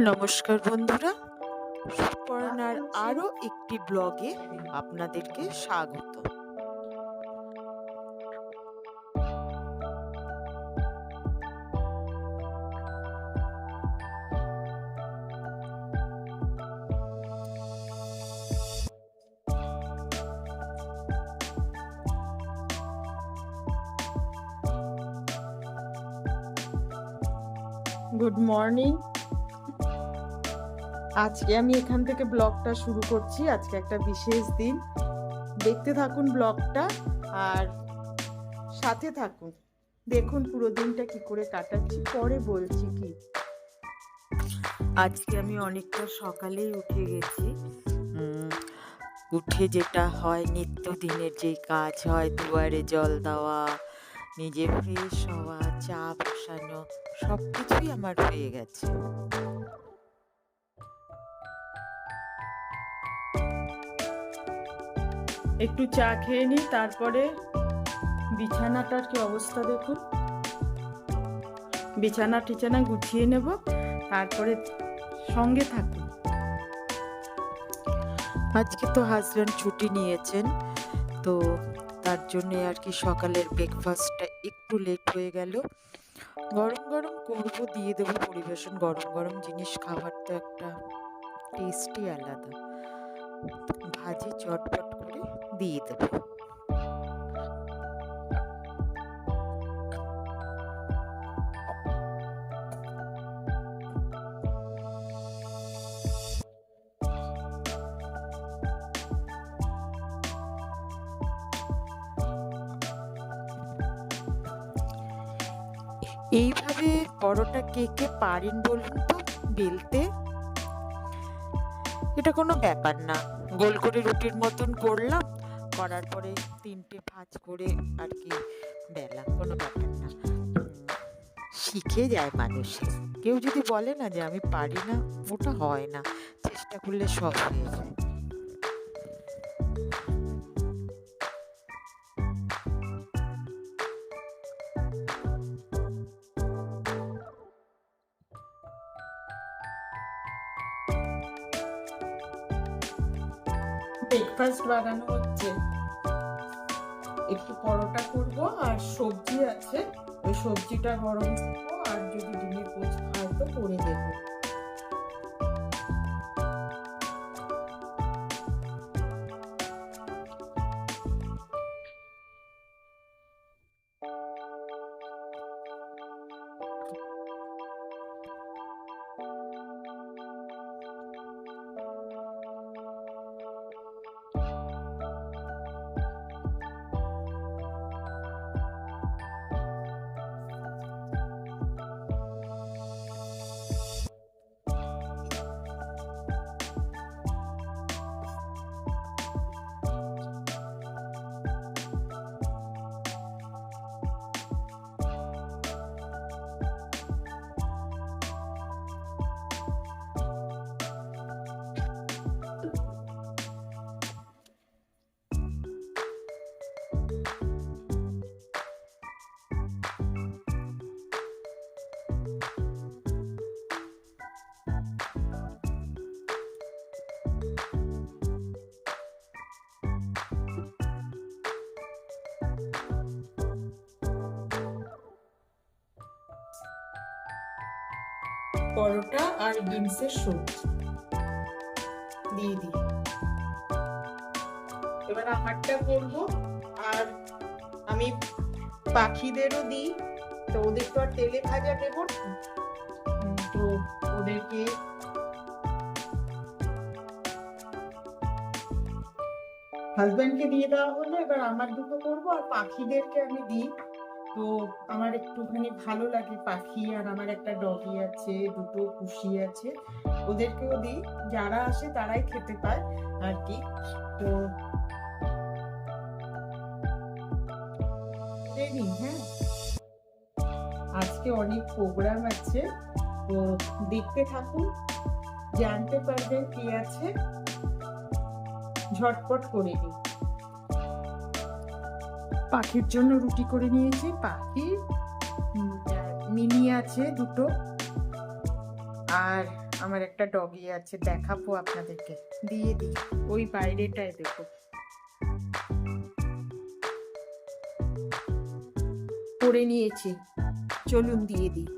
নমস্কার বন্ধুরা সুপর্ণার আরও একটি ব্লগে আপনাদেরকে স্বাগত। গুড মর্নিং আজকে আমি এখান থেকে ব্লগটা শুরু করছি। আজকে একটা বিশেষ দিন। দেখতে থাকুন ব্লগটা আর সাথে থাকুন। দেখুন পুরো দিনটা কি করে কাটাচ্ছি, পরে বলছি কি। আজকে আমি অনেকটা সকালেই উঠে গেছি। উঠে যেটা হয় নিত্যদিনের যেই কাজ হয়, দুয়ারে জল দেওয়া নিজে ফ্রেশ হওয়া চা বসানো সব কিছুই আমার হয়ে গেছে। একটু চা খেয়ে নিই তারপরে বিছানাটার কি অবস্থা দেখুন। বিছানা টিছানা গুছিয়ে নেব তারপরে সঙ্গে থাকুন। আজকে তো হাজব্যান্ড ছুটি নিয়েছেন তো তার জন্যে আর কি সকালের ব্রেকফাস্টটা একটু লেট হয়ে গেল। গরম গরম করব, দিয়ে দেবো পরিবেশন। গরম গরম জিনিস খাবার তো একটা টেস্টই আলাদা। ভাজি চটপট করে দিয়ে দেবো। কে কে পারেন বলুন তো? বেলতে? এটা কোনো ব্যাপার না। গোল করে রুটির মতন করলাম, করার পরে তিনটে ভাঁজ করে আর কি বেলা, কোনো ব্যাপার না। শিখে যায় মানুষের কেউ যদি বলে না যে আমি পারি না, ওটা হয় না। চেষ্টা করলে সব হয়ে যায়। ব্রেকফাস্ট বানানো হচ্ছে। একটু পরোটা করব আর সবজি আছে। ওই সবজিটা গরম করব আর যদি ডিমের কোচ খায় তো করে দেবো। পরোটা আর বিনসের সবজি দিয়ে দিই। এবার আমারটা করব আর আমি পাখিদেরও দিই। তো ওদের তো আর তেলে ভাজা দেব তো ওদেরকে হাজব্যান্ডকে দিয়ে দেওয়া হলো। এবার আমার দুটো করব আর পাখিদেরকে আমি দিই। তো আমার একটুখানি ভালো লাগে পাখি আর আমার একটা ডগি আছে, দুটো পুষি আছে। ওদেরকেও দিই। যারা আসে তারাই খেতে পায় আর কি। তো হ্যাঁ। আজকে অনেক প্রোগ্রাম আছে। তো দেখতে থাকুন, জানতে পারবেন কি আছে। ঝটপট করে নিই পাখির জন্য রুটি করে নিয়েছি, পাখি মিনি আছে দুটো, আর আমার একটা ডগি আছে, দেখাবো আপনাদেরকে, দিয়ে দিই, ওই বাইরেটায় দেখো। করে নিয়েছি, চলুন দিয়ে দিই।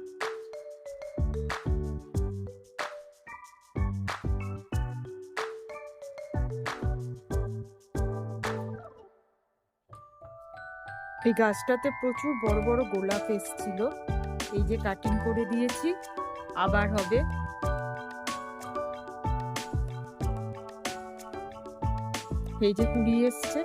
এই গাছটাতে প্রচুর বড় বড় গোলাপ এসছিল। এই যে কাটিং করে দিয়েছি, আবার হবে। এই যে কুড়ি এসছে।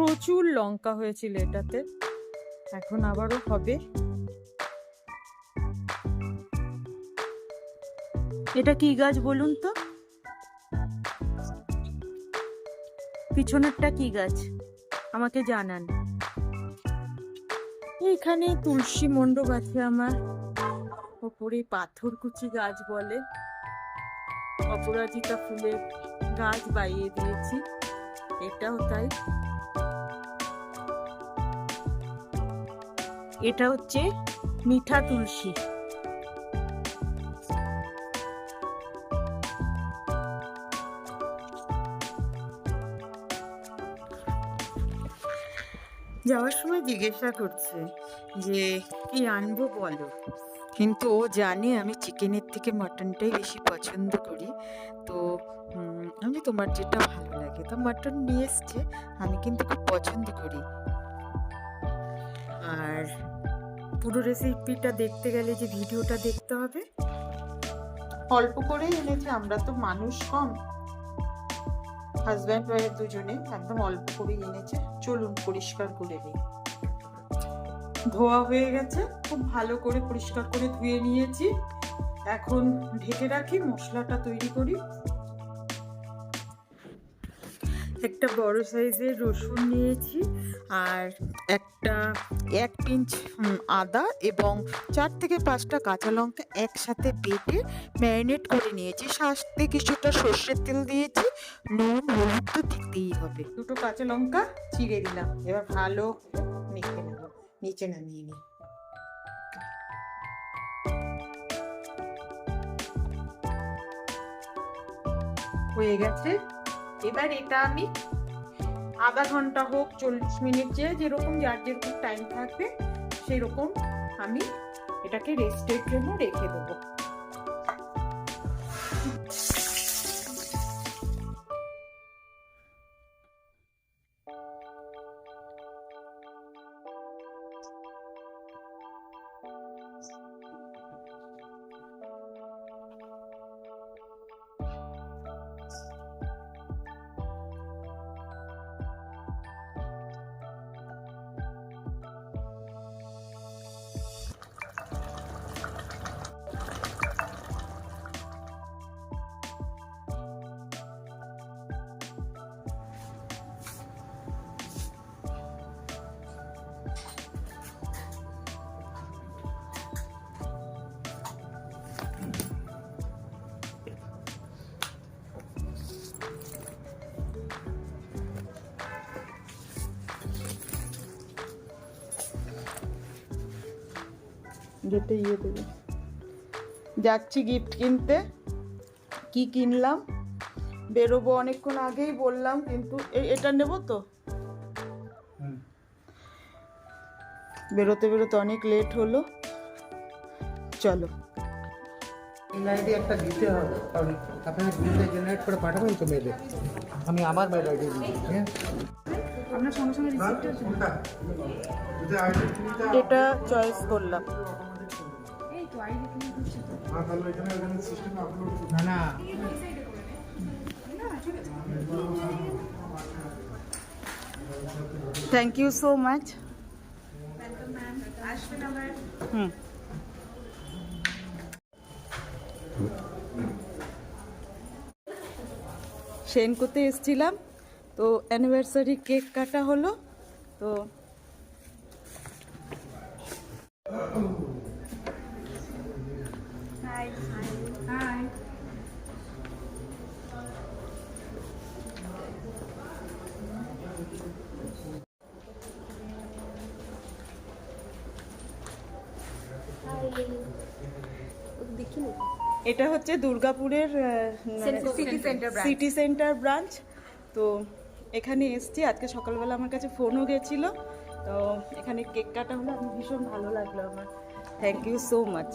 প্রচুর লঙ্কা হয়েছিল এটাতে। এখন আবারও হবে। এটা কি গাছ বলুন তো? পিছনেরটা কি গাছ? আমাকে জানান। এইখানে তুলসী মণ্ডপ আছে আমার। ওপরে পাথরকুচি গাছ বলে। অপরাজিতা ফুলের গাছ বাইয়ে দিয়েছি। এটাও তাই। এটা হচ্ছে মিঠা তুলসী। যাওয়ার সময় জিজ্ঞাসা করছে যে কি আনব বলো? কিন্তু ও জানে আমি চিকেনের থেকে মাটনটাই বেশি পছন্দ করি। তো আমি তোমার যেটা ভালো লাগে। তো মাটন নিয়ে এসছে আমি কিন্তু খুব পছন্দ করি। আর পুরো রেসিপিটা দেখতে গেলে যে ভিডিওটা দেখতে হবে। অল্প করে এনেছে, আমরা তো মানুষ কম। হাজব্যান্ড ওয়াইফ দুজনে একদম অল্প করে এনেছে। চলুন পরিষ্কার করে দিই ধোয়া হয়ে গেছে, খুব ভালো করে পরিষ্কার করে ধুয়ে নিয়েছি। এখন ঢেকে রাখি, মশলাটা তৈরি করি। একটা বড় সাইজের রসুন নিয়েছি আর একটা এক পিঞ্চ আদা এবং চার থেকে পাঁচটা কাঁচা লঙ্কা একসাথে বেটে ম্যারিনেট করে নিয়েছি। সাথে কিছুটা সর্ষের তেল দিয়েছি, নুন, হলুদ তো দিতেই হবে। দুটো কাঁচা লঙ্কা চিড়ে দিলাম, এবার ভালো মেখে নেব, নিচে নামিয়ে নিই। হয়ে গেছে? এবার এটা আমি আধা ঘণ্টা হোক চল্লিশ মিনিট যে যেরকম যার যেরকম টাইম থাকবে, সেরকম আমি এটাকে রেস্টের জন্য রেখে দেবো। গেটে ইয়ে দেবে। যাচ্ছি গিফট কিনতে। কি কিনলাম? বেরোবো অনেকক্ষণ আগেই বললাম কিন্তু এটা নেব তো? বেরোতে বেরোতে অনেক লেট হলো। চলো। একটা দিতে হবে কারণ আপনারা গ্রুপে জেনারেট করে পাঠাবেন তো মেলে আমি আমার মেল আইডি দিই সঙ্গে সঙ্গে আইডি কিনতে এটা চয়েস করলাম। এই তো আইডি কিনে দিচ্ছি তো আর তাহলে এখানে এখানে সিস্টেমে আপলোড না না। থ্যাংক ইউ সো মাচ হুম সেন করতে এসছিলাম। তো অ্যানিভার্সারি কেক কাটা হলো। তো এটা হচ্ছে দুর্গাপুরের city centre city centre branch তো এখানে এসছি আজকে সকালবেলা আমার কাছে ফোনও গেছিল। তো এখানে কেক কাটা হলো আমি ভীষণ ভালো লাগল আমার। থ্যাংক ইউ সো মাচ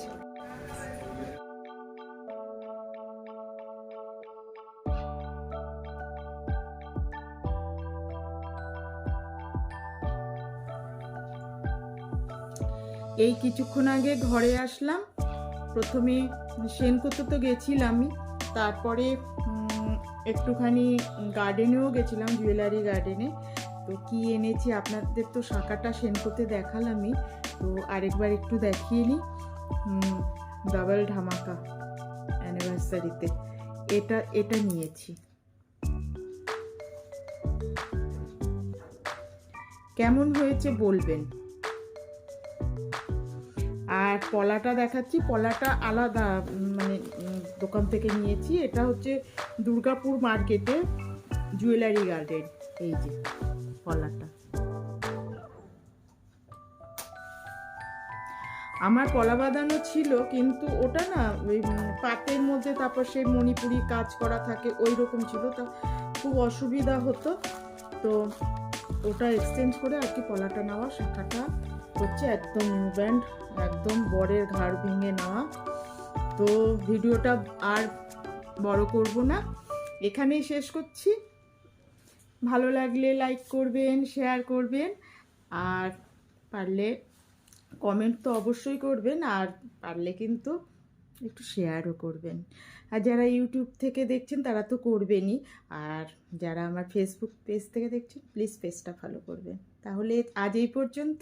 এই কিছুক্ষণ আগে ঘরে আসলাম। প্রথমে সেন করতে তো গেছিলামই, তারপরে একটুখানি গার্ডেনেও গেছিলাম, জুয়েলারি গার্ডেনে। তো কি এনেছি আপনাদের তো শাঁখাটা সেন করতে দেখালামই, তো আরেকবার একটু দেখিয়ে নিই। ডাবল ধামাকা অ্যানিভার্সারিতে। এটা এটা নিয়েছি। কেমন হয়েছে বলবেন? আর পলাটা দেখাচ্ছি, পলাটা আলাদা মানে দোকান থেকে নিয়েছি। এটা হচ্ছে দুর্গাপুর মার্কেটে জুয়েলারি গার্ডেন, এই যে পলাটা। আমার কলা বাঁধানো ছিল, কিন্তু ওটা না, ওই পাতের মধ্যে, তারপর সেই মণিপুরি কাজ করা থাকে, ওই রকম ছিল। তা খুব অসুবিধা হতো, তো ওটা এক্সচেঞ্জ করে আর কি পলাটা নেওয়া শাখাটা হচ্ছে একদম নিউ ব্যান্ড একদম বরের ঘাড় ভেঙে নেওয়া। তো ভিডিওটা আর বড় করব না। এখানেই শেষ করছি। ভালো লাগলে লাইক করবেন শেয়ার করবেন, আর পারলে কমেন্ট তো অবশ্যই করবেন, আর পারলে কিন্তু একটু শেয়ারও করবেন। আর যারা ইউটিউব থেকে দেখছেন, তারা তো করবেনই। আর যারা আমার ফেসবুক পেজ থেকে দেখছেন প্লিজ পেজটা ফলো করবেন। তাহলে আজ এই পর্যন্ত